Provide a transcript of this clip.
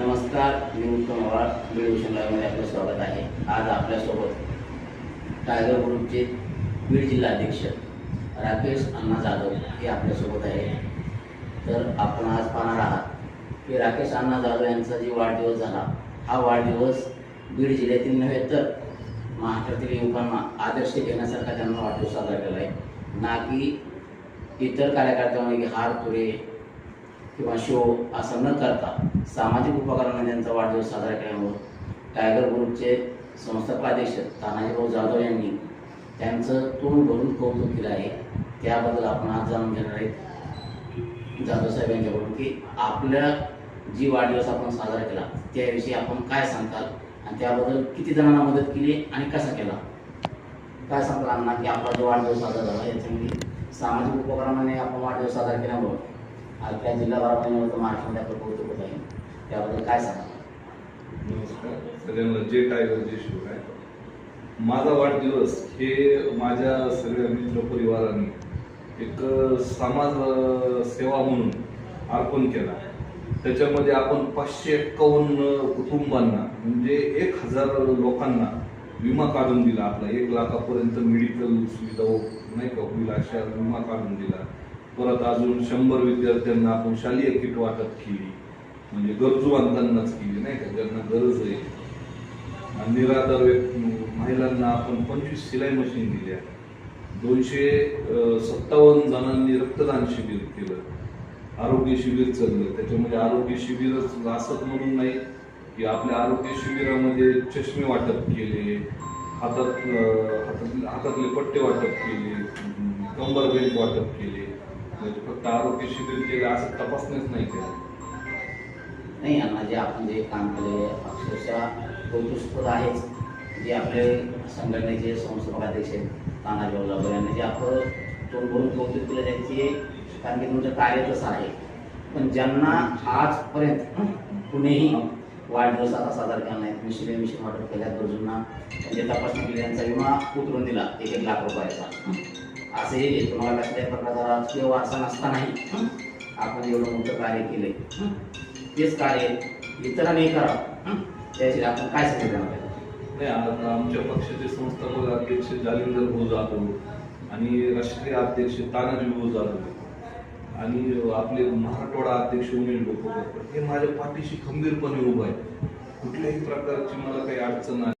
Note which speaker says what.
Speaker 1: नमस्कार मी उत्तम पवार बीड लाईव्हमध्ये आपलं स्वागत आहे. आज आपल्यासोबत टायगर ग्रुपचे बीड जिल्हा अध्यक्ष राकेश अण्णा जाधव हे आपल्यासोबत आहे. तर आपण आज पाहणार आहात की राकेश अण्णा जाधव यांचा जी वाढदिवस झाला हा वाढदिवस बीड जिल्ह्यातील नव्हे तर महाराष्ट्रातील युवकांना आदर्श घेण्यासारखा त्यांना वाढदिवस साजरा केला आहे. ना की इतर कार्यकर्त्यांमध्ये हार तुरे किंवा शो असं न करता सामाजिक उपक्रमाने त्यांचा वाढदिवस साजरा केल्यामुळं टायगर ग्रुपचे संस्थापकाध्यक्ष तानाजीभाऊ जाधव यांनी त्यांचं तोंड भरून कौतुक केलं आहे. त्याबद्दल आपण आज जाणून घेणार आहेत. जाधव साहेब यांच्याकडून की आपल्या जी वाढदिवस आपण साजरा केला त्याविषयी आपण काय सांगताल? आणि त्याबद्दल किती जणांना मदत केली आणि कसा केला? काय सांगताल अण्णा की आपला जो वाढदिवस साजरा झाला याच्यामध्ये सामाजिक उपक्रमाने आपण वाढदिवस साजरा केल्यामुळं आपल्या जिल्हाभरामध्ये नव्हतं महाराष्ट्रामध्ये आपलं कौतुक होत आहे. त्याबद्दल काय सांगा
Speaker 2: नमस्कार. सगळ्यांना जे टायगर जे शिव आहे माझा वाढदिवस हे माझ्या सगळ्या मित्र परिवाराने एक समाज सेवा म्हणून अर्पण केला. त्याच्यामध्ये आपण पाचशे एक्कावन्न कुटुंबांना म्हणजे एक हजार लोकांना विमा काढून दिला आपला. एक लाखापर्यंत मेडिकल सुविधा हो, नाही का होईल अशा विमा काढून दिला. परत अजून शंभर विद्यार्थ्यांना आपण शालेय किट वाटप केली. म्हणजे गरजूवंतांनाच केली नाही का? ज्यांना गरज आहे. आणि निराधार व्यक्ती महिलांना आपण पंचवीस सिलाई मशीन दिल्या. दोनशे सत्तावन्न जणांनी रक्तदान शिबिर केलं. आरोग्य शिबिर चाललं. त्याच्यामध्ये आरोग्य शिबिरच असत म्हणून नाही की आपल्या आरोग्य शिबिरामध्ये चष्मे वाटप केले हातात हातात हातातले पट्टे वाटप केले कंबर बेल्ट वाटप केले. म्हणजे फक्त आरोग्य शिबिर केलं असं तपासणीच नाही केलं.
Speaker 1: नाही अण्णा जे आपण जे काम केले अक्षरशः कौतुकस्पद आहेच. जे आपले संघटनेचे संस्थापकाध्यक्ष आहेत तानाजीभाऊ जाधव यांनी जे आपण तोंड भरून कौतुक केलं त्यांचे कारण की तुमचं कार्य तसं आहे. पण ज्यांना आजपर्यंत कुणीही वाढदिवस आता साजरा केला नाही तुम्ही मिश्र वाटप केल्या गरजूंना म्हणजे तपासणी केली त्यांचा विमा उतरून दिला एक एक लाख रुपयाचा. असेही तुम्हाला कसल्या प्रकारचा राजकीय वारसा नसतानाही आपण एवढं मोठं कार्य केलंय. तेच कार्य इतरांनी करावं. त्यासाठी आपण काय सांगितलं
Speaker 2: नाही आता आमच्या पक्षाचे संस्थापक अध्यक्ष जालिंदर भाऊ जाधव आणि राष्ट्रीय अध्यक्ष तानाजी भाऊ जाधव आणि आपले मराठवाडा अध्यक्ष उमेश गोपकर हे माझ्या पाठीशी खंबीरपणे उभा आहे. कुठल्याही प्रकारची मला काही अडचण आली